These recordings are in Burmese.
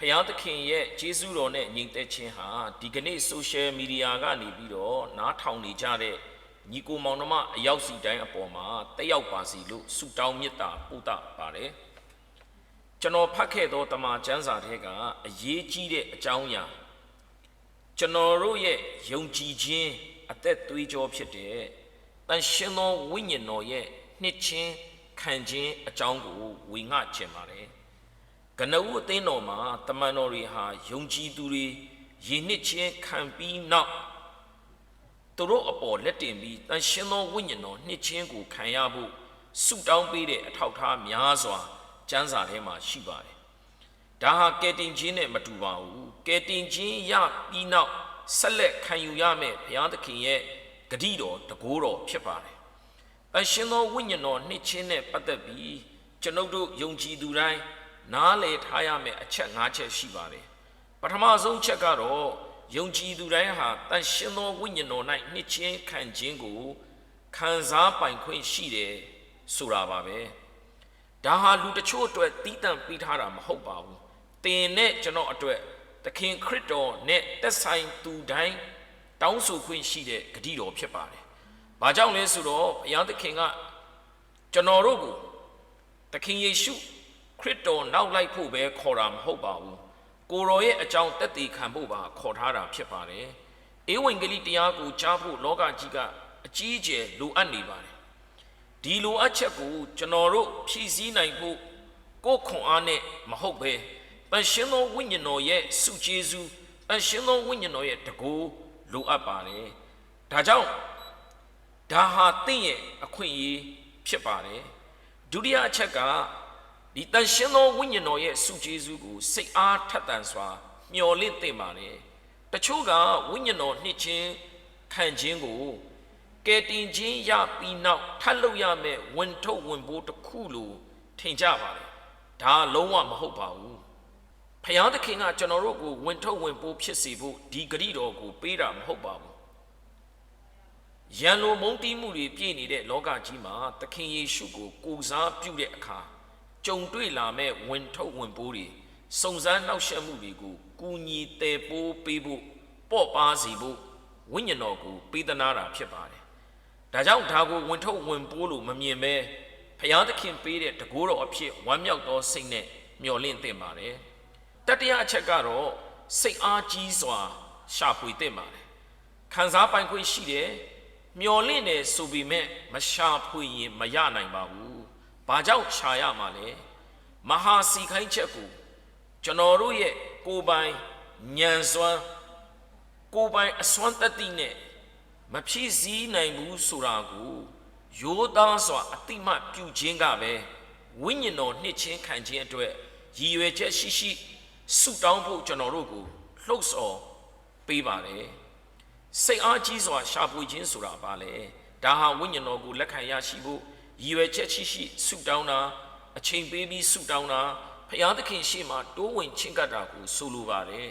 ဖျားသခင်ရဲ့ကျေးဇူးတော်နဲ့ညီသက်ချင်းဟာဒီကနေ့ social media ကနေပြီးတော့နားထောင်နေကြတဲ့ညီကိုမောင်နှမအရောက်စီတိုင်းအပေါ်မှာတက်ရောက်ပါစီလို့ဆုတောင်းမေတ္တာပို့တာပါတယ်ကျွန်တော်ဖတ်ခဲ့သောတမန်ကျမ်းစာထဲကအရေးကြီးတဲ့အကြောင်းအရာကျွန်တော်တို့ရဲ့ယုံကြည်ခြင်းအသက်သွေးကြောဖြစ်တဲ့တန်ရှင်သောဝိညာဉ်တော်ရဲ့နှစ်ချင်းခံခြင်းအကြောင်းကိုဝေငှခြင်းပါတယ် ကနဦးအသင်းတော်မှာတမန်တော်တွေဟာယုံကြည်သူတွေယဉ်နှစ်ချင်းခံပြီးနောက်သူတို့အပေါ်လက်တင်ပြီးတန်ရှင်းသောဝိညာဉ်တော်နှစ်ချင်းကိုခံရဖို့ဆုတောင်းပေးတဲ့အထောက်အထားများစွာကျမ်းစာထဲမှာရှိပါတယ်။ဒါဟာကယ်တင်ခြင်းနဲ့မတူပါဘူး။ကယ်တင်ခြင်းရပြီးနောက်ဆက်လက်ခံယူရမယ့်ဘုရားသခင်ရဲ့ဂရုတော်တကိုးတော်ဖြစ်ပါတယ်။အရှင်သောဝိညာဉ်တော်နှစ်ချင်းနဲ့ပတ်သက်ပြီးကျွန်ုပ်တို့ယုံကြည်သူတိုင်း နားလည်ထားရမယ့်အချက်၅ချက်ရှိပါတယ်။ပထမဆုံးချက်ကတော့ယုံကြည်သူတိုင်းဟာတန်ရှင်သောဝိညာဉ်တော်၌နှစ်ချင်းခံခြင်းကိုခံစားပိုင်ခွင့်ရှိတယ်ဆိုတာပါပဲ။ဒါဟာလူတချို့အတွက်တီးတန့်ပေးထားတာမဟုတ်ပါဘူး။တင်နဲ့ကျွန်တော်အတွက်သခင်ခရစ်တော်နဲ့သက်ဆိုင်သူတိုင်းတောင်းဆိုခွင့်ရှိတဲ့ဂတိတော်ဖြစ်ပါတယ်။ဘာကြောင့်လဲဆိုတော့ဘုရားသခင်ကကျွန်တော်တို့ကိုသခင်ယေရှု ခရစ်တော်နောက်လိုက်ဖို့ပဲခေါ်တာမဟုတ်ပါဘူး။ကိုရောရဲ့အကြောင်းတက်တည်ခံဖို့ပါခေါ်ထားတာဖြစ်ပါတယ်။ဧဝံဂေလိတရားကိုကြားဖို့လောကကြီးကအကြီးအကျယ်လိုအပ်နေပါတယ်။ဒီလိုအပ်ချက်ကိုကျွန်တော်တို့ဖြည့်ဆည်းနိုင်ဖို့ကိုယ်ခွန်အားနဲ့မဟုတ်ပဲတန်ရှင်းသောဝိညာဉ်တော်ရဲ့စုကျေးဇူးတန်ရှင်းသောဝိညာဉ်တော်ရဲ့တကူလိုအပ်ပါတယ်။ဒါကြောင့်ဒါဟာတင့်ရဲ့အခွင့်အရေးဖြစ်ပါတယ်။ဒုတိယအချက်က ဒီတန်ရှင်းသောဝိညာဉ်တော်ရဲ့စုကျေးဇူးကိုစိတ်အားထက်သန်စွာမျှော်လင့်သင့်ပါတယ်။တချို့ကဝိညာဉ်တော်နှစ်ချင်းခံခြင်းကိုကယ်တင်ခြင်းရပြီးနောက်ထပ်လုပ်ရမယ့်ဝင်ထုတ်ဝင်ပိုးတစ်ခုလို့ထင်ကြပါတယ်ဒါလုံးဝမဟုတ်ပါဘူးဖယားသခင်ကကျွန်တော်တို့ကိုဝင်ထုတ်ဝင်ပိုးဖြစ်စေဖို့ဒီဂရိတော်ကိုပေးတာမဟုတ်ပါဘူးရန်လိုမုန်းတီးမှုတွေပြည့်နေတဲ့လောကကြီးမှာသခင်ယေရှုကိုကိုးစားပြုတဲ့အခါ ကြုံတွေ့လာမဲ့ဝင်ထုတ်ဝင်ပိုးတွေစုံစမ်းနှောက်ယှက်မှုတွေကိုကူညီတည်ပိုးပေးဖို့ပေါ့ပါစီဖို့ဝိညာဉ်တော်ကိုပေးသနာတာဖြစ်ပါတယ်ဒါကြောင့်ဒါကိုဝင်ထုတ်ဝင်ပိုးလို့မမြင်ပဲဖျားသခင်ပေးတဲ့တကိုးတော်အဖြစ်ဝမ်းမြောက်သောစိတ်နဲ့မျှော်လင့်သင့်ပါတယ်။တတိယအချက်ကတော့စိတ်အားကြီးစွာရှာဖွေသင့်ပါတယ်။ခံစားပိုင်ခွင့်ရှိတယ်။မျှော်လင့်တယ်ဆိုပေမဲ့မရှာဖွေရင်မရနိုင်ပါဘူး။ ဘာကြောင့်ရှာရမှာလဲ။မဟာစီခိုင်းချက်ကိုကျွန်တော်တို့ရဲ့ကိုယ်ပိုင်ဉာဏ်စွမ်းကိုယ်ပိုင်အစွမ်းတတ္တိနဲ့မဖြစ်စည်းနိုင်ဘူးဆိုတာကိုရိုးသားစွာအတိမတ်ပြုခြင်းကပဲဝိညာဉ်တော်နှစ်ချင်းခံခြင်းအတွက်ရည်ရွယ်ချက်ရှိရှိဆုတောင်းဖို့ကျွန်တော်တို့ကိုလှုပ်ဆော်ပေးပါတယ်စိတ်အားကြီးစွာရှာဖွေခြင်းဆိုတာပါလေဒါဟာဝိညာဉ်တော်ကိုလက်ခံရရှိဖို့ ရည်ရွယ်ချက်ရှိရှိဆုတောင်းတာအချိန်ပေးပြီးဆုတောင်းတာဖျားသခင်ရှေ့မှာတိုးဝင်ချင်းကပ်တာကိုဆိုလိုပါတယ်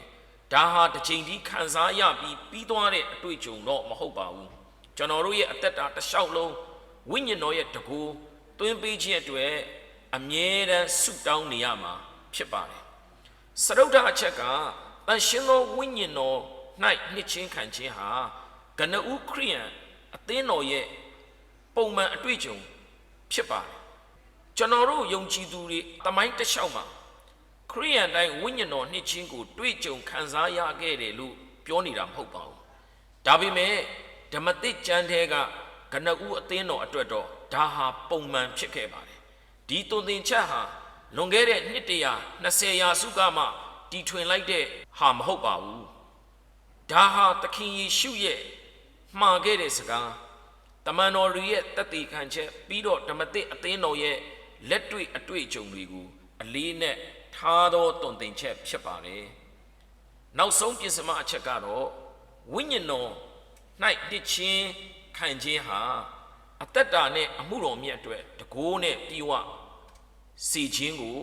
ဒါဟာတစ်ချိန်ဒီခံစားရပြီးပြီးသွားတဲ့အတွေ့အကြုံတော့မဟုတ်ပါဘူးကျွန်တော်တို့ရဲ့အသက်တာတစ်လျှောက်လုံးဝိညာဉ်တော်ရဲ့တကူသွင်းပေးခြင်းအတွက်အမြဲတမ်းဆုတောင်းနေရမှာဖြစ်ပါတယ်စရုဒ္ဓအချက်ကတန်ရှင်သောဝိညာဉ်တော်၌နှစ်ချင်းခံခြင်းဟာကနဦးခရိယန်အသင်းတော်ရဲ့ပုံမှန်အတွေ့အကြုံ ဖြစ်ပါတယ်ကျွန်တော်တို့ယုံကြည်သူတွေတမိုင်းတစ်လျှောက်မှာခရိယန်တိုင်းဝိညာဉ်တော်နှစ်ချင်းကိုတွေ့ကြုံခံစားရခဲ့တယ်လို့ပြောနေတာမဟုတ်ပါဘူး။ဒါပေမဲ့ဓမ္မတိကျမ်းထဲကကနဦးအသင်းတော်အတွက်တော့ဒါဟာပုံမှန်ဖြစ်ခဲ့ပါတယ်။ဒီတုန်သင်ချက်ဟာလွန်ခဲ့တဲ့နှစ်တရာ20ရာစုကမှတီထွင်လိုက်တဲ့ဟာမဟုတ်ပါဘူး။ဒါဟာသခင်ယေရှုရဲ့မှားခဲ့တဲ့စကား တမန်တော်တွေရဲ့တသက်ခံချက်ပြီးတော့ဓမ္မတိအသင်းတော်ရဲ့လက်တွေ့အတွေ့အကြုံတွေကိုအလေးနဲ့ထားသောတုန်သင်ချက်ဖြစ်ပါတယ်။နောက်ဆုံးပြင်စမအချက်ကတော့ဝိညာဉ်တော်၌တစ်ချင်းခံခြင်းဟာအသက်တာနဲ့အမှုတော်မြတ်အတွက်တကိုးနဲ့ပြီးဝစီခြင်းကို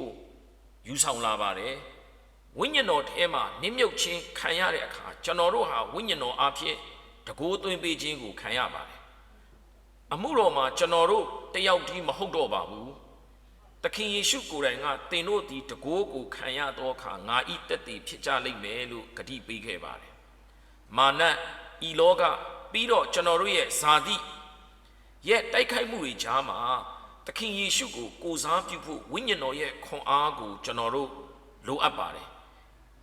ယူဆောင်လာပါတယ်။ဝိညာဉ်တော်ထဲမှာနစ်မြုပ်ခြင်းခံရတဲ့အခါကျွန်တော်တို့ဟာဝိညာဉ်တော်အဖြစ်တကိုးသွင်းပေးခြင်းကိုခံရပါတယ်။ အမှုတော်မှာကျွန်တော်တို့တယောက်တည်းမဟုတ်တော့ပါဘူး။သခင်ယေရှုကိုယ်တိုင်ကသင်တို့သည်တကိုးကိုခံရသောအခါငါဤတက်တည်ဖြစ်ကြလိမ့်မယ်လို့ဂတိပေးခဲ့ပါတယ်မာနဤလောကပြီးတော့ကျွန်တော်တို့ရဲ့ဇာတိရဲ့တိုက်ခိုက်မှုတွေကြားမှာသခင်ယေရှုကိုကိုးစားပြုဖို့ဝိညာဉ်တော်ရဲ့ခွန်အားကိုကျွန်တော်တို့လိုအပ်ပါတယ်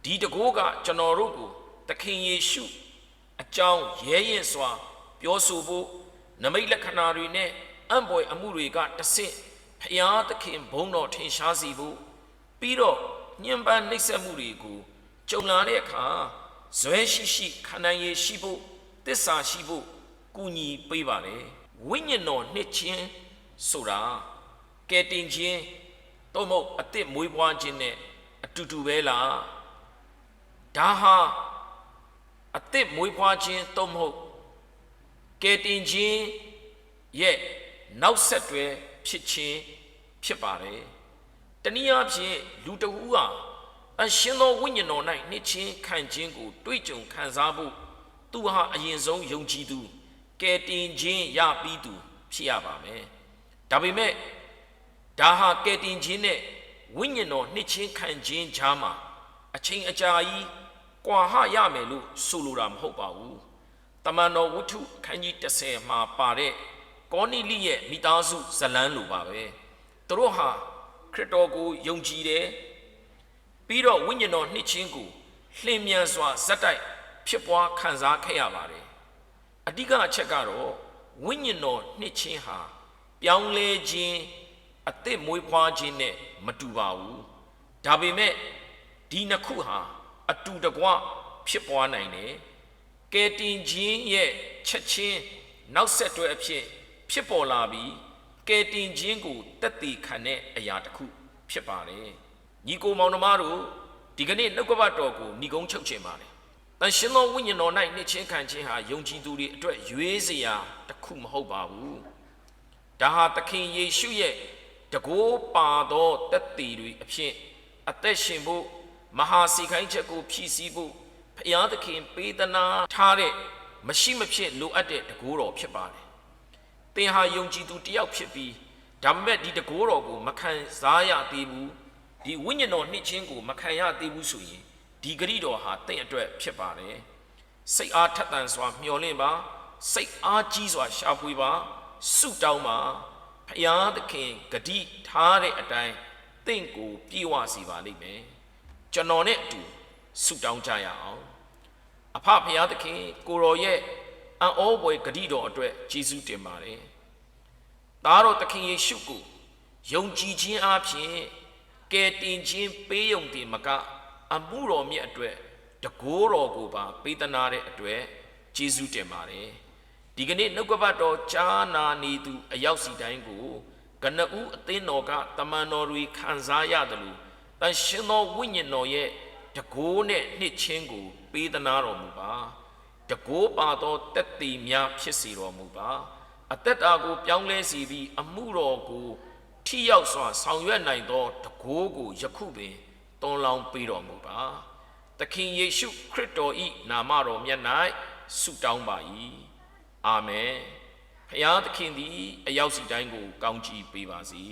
ဒီတကိုးကကျွန်တော်တို့ကိုသခင်ယေရှုအကြောင်းရဲရင်စွာ ပြောဆိုဖို့ နမိတ်လက္ခဏာတွေနဲ့အံ့ဖွယ်အမှုတွေကတဆင့်ဖျားသခင်ဘုန်းတော်ထင်ရှားစီဖို့ပြီးတော့ညှဉ်းပန်းနှိပ်စက်မှုတွေကိုကြုံလာတဲ့အခါဇွဲရှိရှိခန္ဓာရည်ရှိဖို့တစ္ဆာရှိဖို့ကူညီပေးပါလေဝိညာဉ်တော်နှစ်ချင်းဆိုတာကဲတင်ခြင်းတော့မဟုတ်အစ်စ်မွေးပွားခြင်းနဲ့အတူတူပဲလားဒါဟာအစ်စ်မွေးဖွားခြင်းတော့မဟုတ် ကဲတင်ခြင်းရဲ့နောက်ဆက်တွဲဖြစ်ခြင်းဖြစ်ပါတယ်တနည်းအားဖြင့်လူတဦးဟာအရှင်သောဝိညာဉ်တော်၌နှစ်ချင်းခံခြင်းကို တွေ့ကြုံခံစားဖို့သူဟာအရင်ဆုံးယုံကြည်သူကဲတင်ခြင်းရပြီးသူဖြစ်ရပါမယ်ဒါပေမဲ့ဒါဟာကဲတင်ခြင်းနဲ့ဝိညာဉ်တော်နှစ်ချင်းခံခြင်းကြားမှာအချိန်အကြာကြီးကွာဟရမယ်လို့ဆိုလိုတာမဟုတ်ပါဘူး တမန်တော်ဝတ္ထုအခန်းကြီး30မှာပါတဲ့ကောနီလိရဲ့မိသားစုဇလန်းလိုပါပဲသူတို့ဟာခရစ်တော်ကိုယုံကြည်တယ်ပြီးတော့ဝိညာဉ်တော်နှစ်ချင်းကိုလှင်မြန်စွာဇက်တိုက်ဖြစ်ပွားခံစားခဲ့ရပါတယ်အဓိကအချက်ကတော့ဝိညာဉ်တော်နှစ်ချင်းဟာပြောင်းလဲခြင်းအသက်မွေးဖွားခြင်းနဲ့မတူပါဘူးဒါပေမဲ့ဒီနှစ်ခုဟာအတူတကွဖြစ်ပွားနိုင်တယ် ကဲတင်ခြင်းရဲ့ချက်ချင်းနောက်ဆက်တွဲအဖြစ်ဖြစ်ပေါ်လာပြီးကဲတင်ခြင်းကိုတက်တည်ခံတဲ့အရာတစ်ခုဖြစ်ပါတယ်ညီကိုမောင်နှမတို့ဒီကနေ့နှုတ်ကပတ်တော်ကိုညီကုန်းချုပ်ခြင်းပါတယ်တန်ရှင်သောဝိညာဉ်တော်၌နှစ်ချင်းခံခြင်းဟာယုံကြည်သူတွေအတွက်ရွေးစရာတစ်ခုမဟုတ်ပါဘူးဒါဟာသခင်ယေရှုရဲ့တကိုးပါသောတက်တည်တွေအဖြစ်အသက်ရှင်ဖို့မဟာစီခိုင်းချက်ကိုဖြည့်ဆည်းဖို့ ဖျားသခင်ပေးသနာထားတဲ့မရှိမဖြစ်လိုအပ်တဲ့တကိုးတော်ဖြစ်ပါတယ်။သင်ဟာယုံကြည်သူတစ်ယောက်ဖြစ်ပြီးဒါပေမဲ့ဒီတကိုးတော်ကိုမခံစားရသေးဘူးဒီဝိညာဉ်တော်နှစ်ချင်းကိုမခံရသေးဘူးဆိုရင်ဒီဂရိတော်ဟာတင့်အတွက်ဖြစ်ပါတယ်။စိတ်အားထက်သန်စွာမျှော်လင့်ပါစိတ်အားကြီးစွာရှာဖွေပါဆုတောင်းပါဖျားသခင်ဂတိထားတဲ့အတိုင်းတင့်ကိုပြေဝစီပါလိမ့်မယ်။ကျွန်တော်နဲ့အတူဆုတောင်းကြရအောင် အဖဖရာသခင်ကိုရောရဲ့အံ့ဩဖွယ်ဂတိတော်အတွက်ယေရှုတင်ပါတယ်သားတော်သခင်ယေရှုကိုယုံကြည်ခြင်းအပြင်ကယ်တင်ခြင်းပေးယုံတင်မကအမှုတော်မြတ်အတွက်တကိုးတော်ကိုပါပေးသနာတဲ့အတွက်ယေရှုတင်ပါတယ်ဒီကနေ့နှုတ်ကပတ်တော်ကြားနာနေသူအရောက်စီတိုင်းကိုကနဦးအသင်းတော်ကတမန်တော်တွေခံစားရတယ်လို့တန်ရှင်သောဝိညာဉ်တော်ရဲ့ တကိုးနဲ့နှစ်ချင်းကို ပေးသနာတော်မူပါတကိုးပါသောတက်တည်များဖြစ်စေတော်မူပါအသက်တာကိုပြောင်းလဲစီပြီးအမှုတော်ကိုထိရောက်စွာဆောင်ရွက်နိုင်သောတကိုးကိုယခုပင်တွန်းလောင်းပေးတော်မူပါသခင်ယေရှုခရစ်တော်၏နာမတော်မြတ်၌ဆုတောင်းပါ၏အာမင်ဖျားသခင်သည် အရောက်စီတိုင်းကိုကောင်းချီးပေးပါစေ